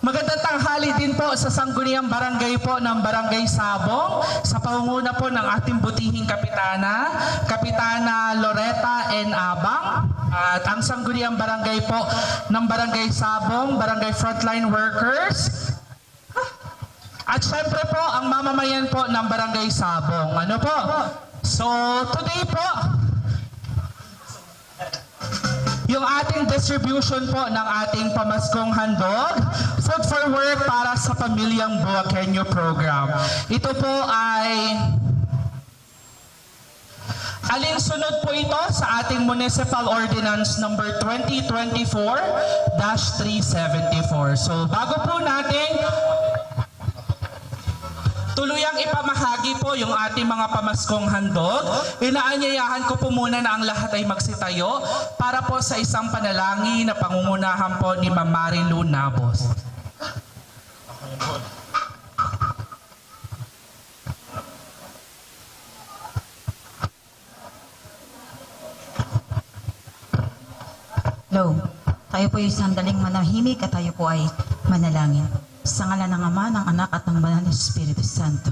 Magandang tanghali din po sa Sangguniang Barangay po ng Barangay Sabong sa pangunguna po ng ating butihing kapitana, Kapitana Loretta N. Abang at ang Sangguniang Barangay po ng Barangay Sabong, Barangay Frontline Workers, at syempre po, ang mamamayan po ng Barangay Sabong. Ano po? So, today po, yung ating distribution po ng ating pamaskong handog, Food for Work para sa Pamilyang Buakenyo Program. Ito po ay Alinsunod po ito sa ating Municipal Ordinance number 2024-374. So bago po natin tuluyang ipamahagi po yung ating mga pamaskong handog. Inaanyayahan ko po muna na ang lahat ay magsitayo para po sa isang panalangin na pangungunahan po ni Ma'am Marilu Nabos. Lo, tayo po ay sandaling manahimik at tayo po ay manalangin. Sa ngala ng Ama, ng Anak at ng Banal na Espiritu Santo.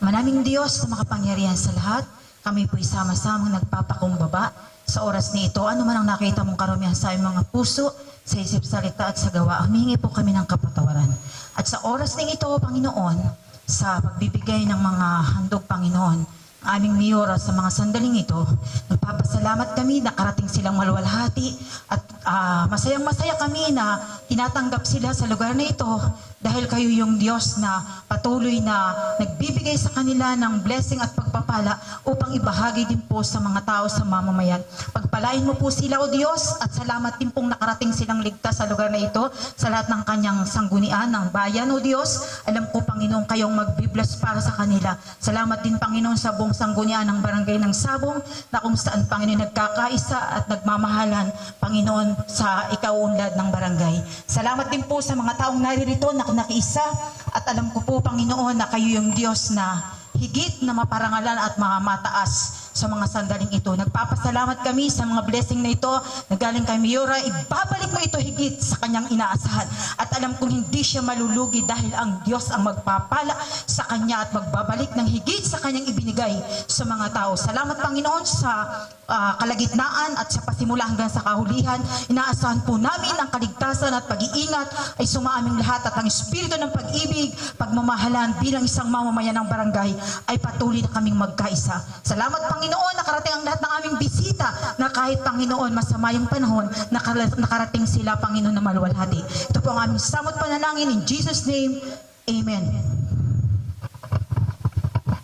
Manaming Diyos na makapangyarihan sa lahat, kami po ay sama-samang nagpapakumbaba sa oras ni ito. Ano man ang nakita mong karumihan sa mga puso, sa isip salita at sa gawa, humingi po kami ng kapatawaran. At sa oras ng ito, Panginoon, sa pagbibigay ng mga handog, Panginoon, aming miyora sa mga sandaling ito. Nagpapasalamat kami na karating silang maluwalhati at ah, masayang masaya kami na tinatanggap sila sa lugar na ito dahil kayo yung Diyos na patuloy na nagbibigay sa kanila ng blessing at pagpapala upang ibahagi din po sa mga tao sa mamamayan. Pagpalain mo po sila o Diyos at salamat din pong nakarating silang ligtas sa lugar na ito sa lahat ng kanyang sanggunian ng bayan o Diyos. Alam ko Panginoon kayong magbibless para sa kanila. Salamat din Panginoon sa buong sanggunian ng barangay ng Sabong na kung saan Panginoon nagkakaisa at nagmamahalan Panginoon sa ikauunlad ng barangay. Salamat din po sa mga taong naririto na nakiisa at alam ko po Panginoon na kayo yung Diyos na higit na maparangalan at mamataas sa mga sandaling ito. Nagpapasalamat kami sa mga blessing na ito na galing kay Miora. Ibabalik mo ito higit sa kanyang inaasahan. At alam kong hindi siya malulugi dahil ang Diyos ang magpapala sa kanya at magbabalik ng higit sa kanyang ibinigay sa mga tao. Salamat Panginoon sa ah, kalagitnaan at sa pasimula hanggang sa kahulihan. Inaasahan po namin ang kaligtasan at pag-iingat ay sumaaming lahat at ang espiritu ng pag-ibig, pagmamahalan bilang isang mamamayan ng barangay ay patuloy na kaming magkaisa. Salamat Panginoon, nakarating ang lahat ng aming bisita na kahit Panginoon masama yung panahon, nakara- nakarating sila Panginoon na maluwalhati. Ito po ang aming samot panalangin in Jesus name. Amen.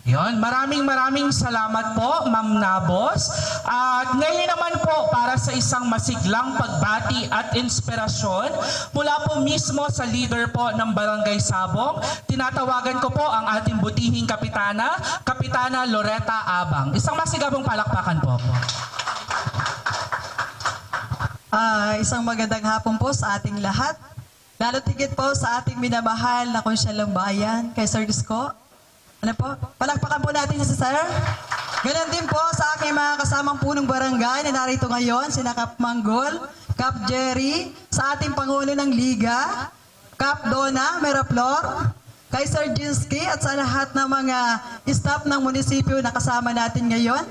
Yon, maraming maraming salamat po, Ma'am Nabos. At ngayon naman po, para sa isang masiglang pagbati at inspirasyon, mula po mismo sa leader po ng Barangay Sabong, tinatawagan ko po ang ating butihing kapitana, Kapitana Loretta Abang. Isang masigabong palakpakan po. Ah, isang magandang hapon po sa ating lahat. Lalo tigit po sa ating minamahal na konsyalong bayan, kay Sir Disco. Ano po? Palakpakan po natin si Sir. Ganon din po sa aking mga kasamang punong barangay na narito ngayon, sina Kap Manggol, Kap Jerry, sa ating Pangulo ng Liga, Kap Donna Meraplor, kay Sir Jinsky at sa lahat ng mga staff ng munisipyo na kasama natin ngayon.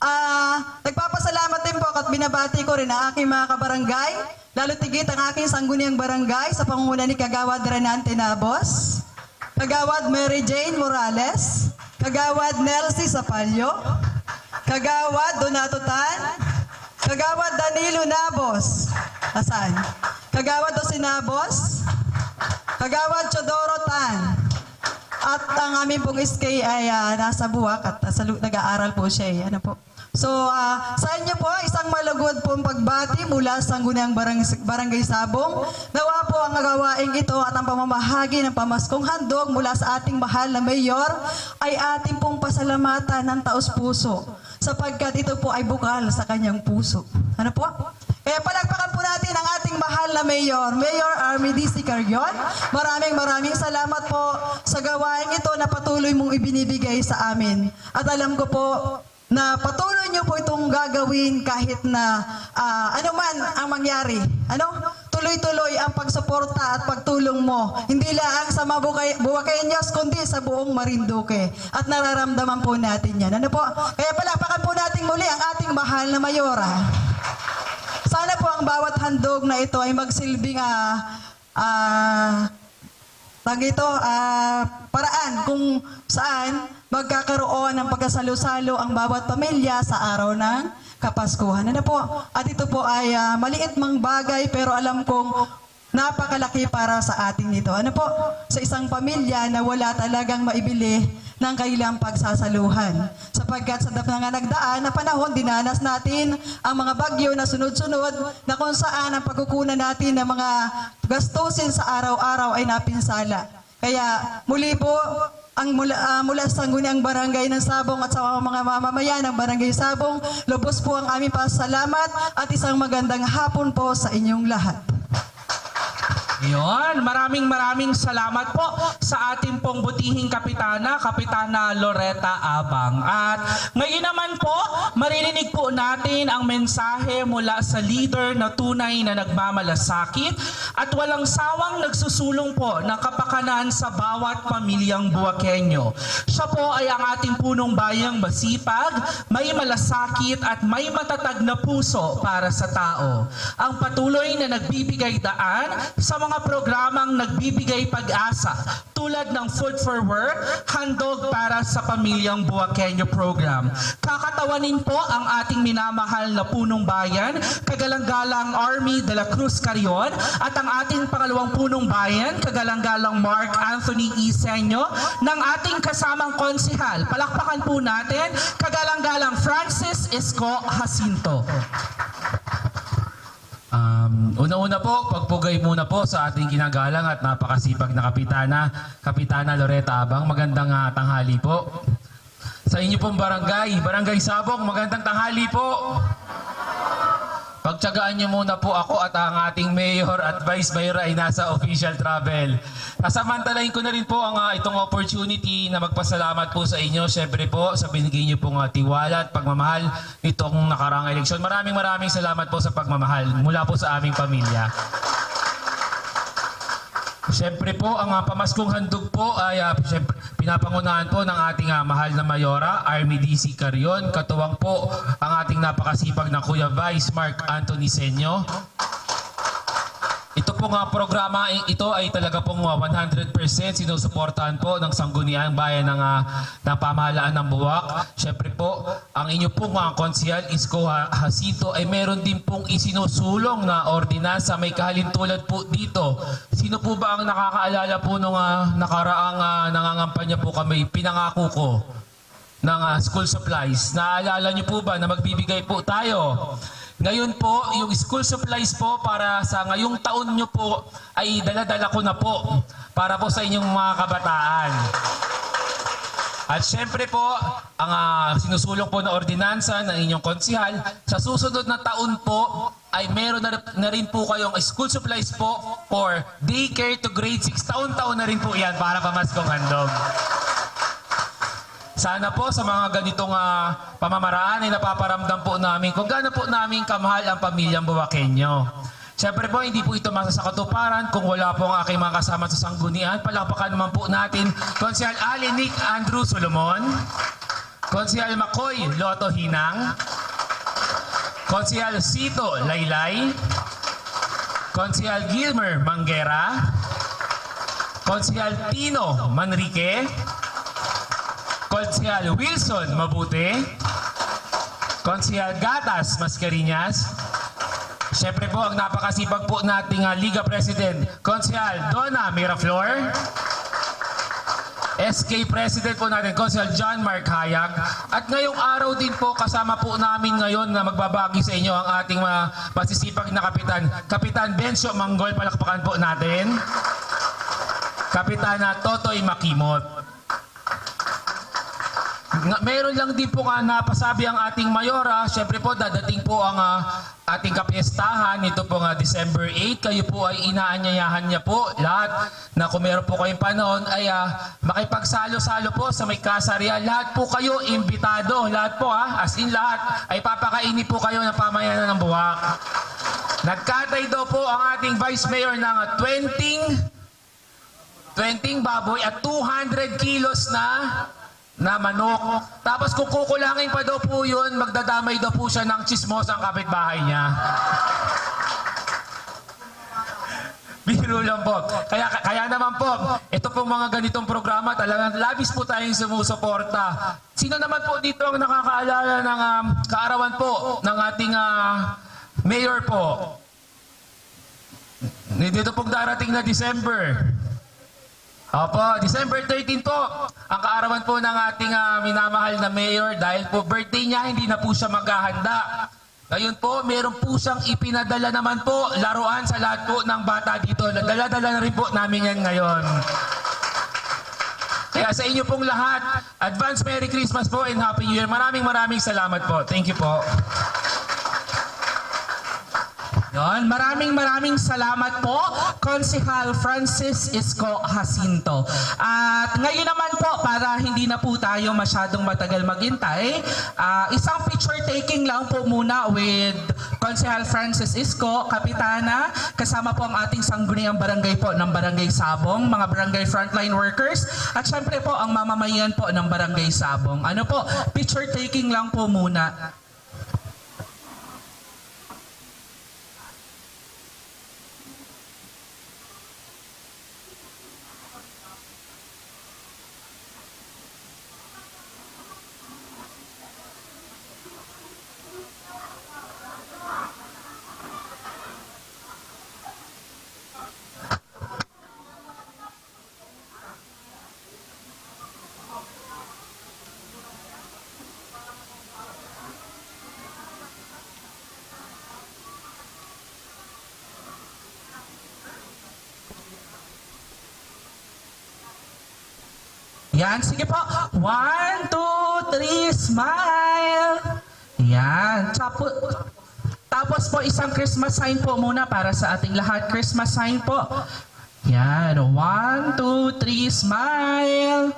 Ah, nagpapasalamat din po at binabati ko rin ang aking mga kabarangay, lalo tigit ang aking sangguniang barangay sa pangunguna ni Kagawad Renante Nabos, Kagawad Mary Jane Morales, Kagawad Nelsie Sapalyo, Kagawad Donato Tan, Kagawad Danilo Nabos, asan? Kagawad Osinabos, Kagawad Chodoro Tan, at ang aming pong SK ay ah, nasa buwak at lu- nag-aaral po siya eh. Ano po? So, ah, sa inyo po, isang malugod pong pagbati mula sa Sangguniang Barang, Barangay Sabong. Nawa po ang gawaing ito at ang pamamahagi ng pamaskong handog mula sa ating mahal na mayor ay ating pong pasalamatan ng taos puso sapagkat ito po ay bukal sa kanyang puso. Ano po? Kaya palagpakan po natin ang ating mahal na mayor, Mayor Army DC Carrion. Maraming maraming salamat po sa gawain ito na patuloy mong ibinibigay sa amin. At alam ko po na patuloy niyo po itong gagawin kahit na ah, ano man ang mangyari. Ano? tuloy-tuloy ang pagsuporta at pagtulong mo. Hindi lang sa Buwakenyos, kundi sa buong Marinduque. At nararamdaman po natin yan. Ano po? Kaya palakpakan po natin muli ang ating mahal na Mayora. Sana po ang bawat handog na ito ay magsilbing ah ah tag ito, ah, paraan kung saan magkakaroon ng pagkasalo-salo ang bawat pamilya sa araw ng Kapaskuhan. Ano po? At ito po ay ah, maliit mang bagay pero alam kong napakalaki para sa ating ito. Ano po? Sa isang pamilya na wala talagang maibili ng kailang pagsasaluhan. Sapagkat sa mga nagdaan na panahon, dinanas natin ang mga bagyo na sunod-sunod na kung saan ang pagkukunan natin ng mga gastusin sa araw-araw ay napinsala. Kaya muli po, ang mula, ah, mula sa Sangguniang Barangay ng Sabong at sa mga mamamayan ng Barangay Sabong, lubos po ang aming pasalamat at isang magandang hapon po sa inyong lahat. Yun, maraming maraming salamat po sa ating pong butihing kapitana, Kapitana Loretta Abang. At ngayon naman po, maririnig po natin ang mensahe mula sa leader na tunay na nagmamalasakit at walang sawang nagsusulong po ng kapakanan sa bawat pamilyang Buwakenyo. Siya po ay ang ating punong bayang masipag, may malasakit at may matatag na puso para sa tao. Ang patuloy na nagbibigay daan sa mga programang nagbibigay pag-asa tulad ng Food for Work, Handog para sa Pamilyang Buwakenyo program. Kakatawanin po ang ating minamahal na punong bayan, kagalang-galang Army de la Cruz Carion at ang ating pangalawang punong bayan, kagalang-galang Mark Anthony Isenyo ng ating kasamang konsihal. Palakpakan po natin, kagalang-galang Francis Esco Jacinto. Um, una-una po, pagpugay muna po sa ating ginagalang at napakasipag na kapitana, Kapitana Loretta Abang. Magandang ah, tanghali po. Sa inyo pong barangay, Barangay Sabong, magandang tanghali po. Pagtsagaan niyo muna po ako at ang ating mayor at vice mayor ay nasa official travel. Kasamantalahin ko na rin po ang ah, itong opportunity na magpasalamat po sa inyo. Siyempre po sa binigay niyo pong ah, tiwala at pagmamahal nitong nakaraang eleksyon. Maraming maraming salamat po sa pagmamahal mula po sa aming pamilya. Siyempre po, ang uh, pamaskong handog po ay uh, siyempre, pinapangunahan po ng ating uh, mahal na Mayora, Army DC Carion. Katuwang po ang ating napakasipag na Kuya Vice Mark Anthony Senyo. Pong uh, programa ito ay talaga pong uh, 100% sinusuportahan po ng Sangguniang Bayan ng, uh, ng Pamahalaan ng Buwak. Siyempre po, ang inyo pong uh, konsihal Isko Ha- Jacinto ay meron din pong isinusulong na ordinansa. May kahalintulad po dito. Sino po ba ang nakakaalala po nung uh, nakaraang uh, nangangampanya po kami? Pinangako ko ng ah, school supplies. Naalala niyo po ba na magbibigay po tayo? Ngayon po, yung school supplies po para sa ngayong taon niyo po ay daladala ko na po para po sa inyong mga kabataan. At syempre po, ang ah, sinusulong po na ordinansa ng inyong konsihal, sa susunod na taon po ay meron na, na rin po kayong school supplies po for daycare to grade 6. Taon-taon na rin po yan para pamaskong handog. Sana po sa mga ganitong ah, pamamaraan ay napaparamdam po namin kung gaano po namin kamahal ang pamilyang Buwakenyo. Siyempre po, hindi po ito masa sa katuparan kung wala po ang aking mga kasama sa sanggunian. Palakpakan naman po natin, Konsehal Ali Nick Andrew Solomon, Konsehal Makoy Loto Hinang, Konsehal Sito Laylay, Konsehal Gilmer Manguera, Konsehal Tino Manrique, Konsehal Wilson Mabute, Konsehal Gatas Mascarinas, Siyempre po ang napakasipag po nating ah, Liga President, Konsehal Donna Miraflor, SK President po natin, Konsehal John Mark Hayag. At ngayong araw din po, kasama po namin ngayon na magbabagi sa inyo ang ating mga masisipag na kapitan, Kapitan Bencio Manggol, palakpakan po natin. Kapitana Totoy Makimot. Nga, meron lang din po nga napasabi ang ating mayora. Siyempre po, dadating po ang ah, ating kapiestahan. Ito po nga December 8. Kayo po ay inaanyayahan niya po lahat na kung meron po kayong panahon ay ah, makipagsalo-salo po sa may kasarya. Lahat po kayo imbitado. Lahat po ha, as in lahat, ay papakaini po kayo ng pamayanan ng buwak. Nagkatay daw po ang ating Vice Mayor ng 20 20 baboy at 200 kilos na na manok. Tapos kung kukulangin pa daw po yun, magdadamay daw po siya ng chismosang kapitbahay niya. Biro lang po. Kaya, kaya naman po, ito pong mga ganitong programa, talagang labis po tayong sumusuporta. Sino naman po dito ang nakakaalala ng um, kaarawan po ng ating ah, mayor po? Dito pong darating na December. Opo, December 13 po, ang kaarawan po ng ating ah, minamahal na mayor dahil po birthday niya, hindi na po siya maghahanda. Ngayon po, meron po siyang ipinadala naman po, laruan sa lahat po ng bata dito. Dala-dala na rin po namin yan ngayon. Kaya sa inyo pong lahat, advance Merry Christmas po and Happy New Year. Maraming maraming salamat po. Thank you po. Yon, maraming maraming salamat po, Konsehal Francis Isco Jacinto. At ngayon naman po, para hindi na po tayo masyadong matagal maghintay, ah, isang picture taking lang po muna with Konsehal Francis Isco, Kapitana, kasama po ang ating sangguniang barangay po ng Barangay Sabong, mga barangay frontline workers, at syempre po ang mamamayan po ng Barangay Sabong. Ano po, picture taking lang po muna. Yan, sige po. One, two, three, smile. Yan. Tapo, tapos po isang Christmas sign po muna para sa ating lahat. Christmas sign po. Yan. One, two, three, smile.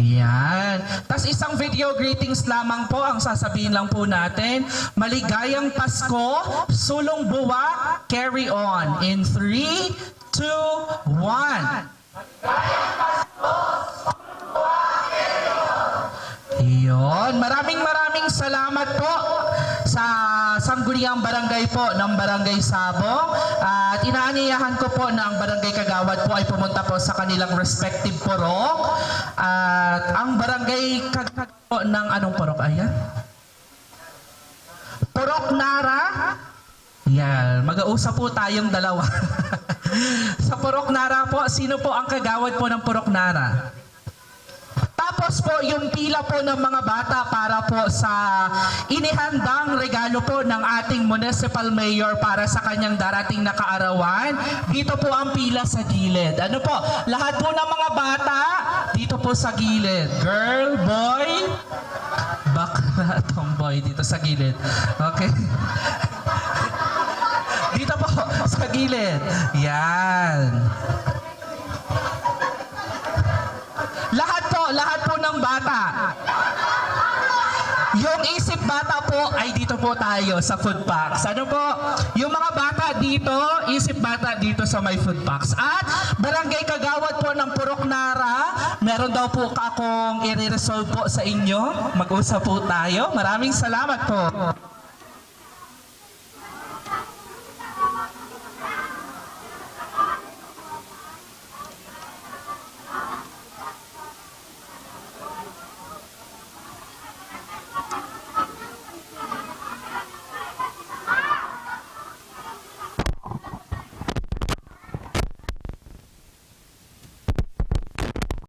Yan. Tapos isang video greetings lamang po ang sasabihin lang po natin. Maligayang Pasko, sulong buwa, carry on. In 3, 2, 1. Iyon. Maraming maraming salamat po sa Sangguniang Barangay po ng Barangay Sabong. At inaaniyahan ko po ang Barangay Kagawad po ay pumunta po sa kanilang respective purok. At ang Barangay Kagawad po ng anong purok? Ayan. Purok Nara. Yan, mag-uusap po tayong dalawa. sa Purok Nara po, sino po ang kagawad po ng Purok Nara? Tapos po yung pila po ng mga bata para po sa inihandang regalo po ng ating municipal mayor para sa kanyang darating na kaarawan. Dito po ang pila sa gilid. Ano po? Lahat po ng mga bata dito po sa gilid. Girl, boy, bakla, tomboy dito sa gilid. Okay. Dito po sa gilid. Yan. Bata. Yung isip bata po ay dito po tayo sa food packs. Ano po? Yung mga bata dito, isip bata dito sa may food packs. At barangay kagawad po ng Purok Nara, meron daw po akong i-resolve po sa inyo. Mag-usap po tayo. Maraming salamat po.